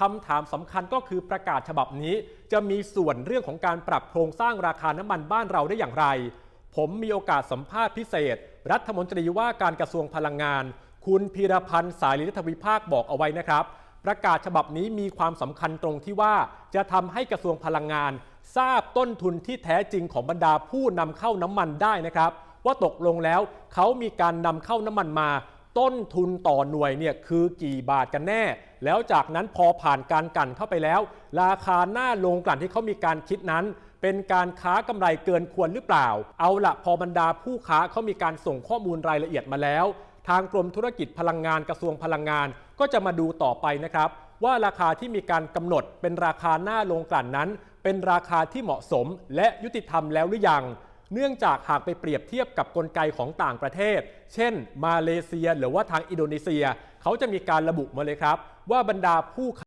คำถามสำคัญก็คือประกาศฉบับนี้ จะมีส่วนเรื่องของการปรับโครงสร้างราคาน้ำมันบ้านเราได้อย่างไร ผมมีโอกาสสัมภาษณ์พิเศษ รัฐมนตรีว่าการกระทรวงพลังงาน คุณพีรพันธ์สายลิทวิภาคบอกเอาไว้นะครับ ประกาศฉบับนี้มีความสำคัญตรงที่ว่า จะทำให้กระทรวงพลังงาน ทราบต้นทุนที่แท้จริงของบรรดาผู้นำเข้าน้ำมันได้นะครับ ว่าตกลงแล้วเขามีการนำเข้าน้ำมันมา ต้นทุนต่อหน่วยเนี่ยคือกี่บาทกันแน่ แล้วจากนั้นพอผ่านการกั่นเข้าไปแล้ว ราคาหน้าโรงกลั่นที่เขามีการคิดนั้น เป็นการค้ากำไรเกินควรหรือเปล่า เอาละพอบรรดาผู้ค้าเขามีการส่งข้อมูลรายละเอียดมาแล้ว ทางกรมธุรกิจพลังงานกระทรวงพลังงาน ก็จะมาดูต่อไปนะครับ ว่าราคาที่มีการกำหนดเป็นราคาหน้าโรงกลั่นนั้น เป็นราคาที่เหมาะสมและยุติธรรมแล้วหรือยัง เนื่องจากหากไปเปรียบเทียบกับกลไกของต่างประเทศ เช่น มาเลเซียหรือว่าทางอินโดนีเซีย เขาจะมีการระบุมาเลยครับ ว่าบรรดาผู้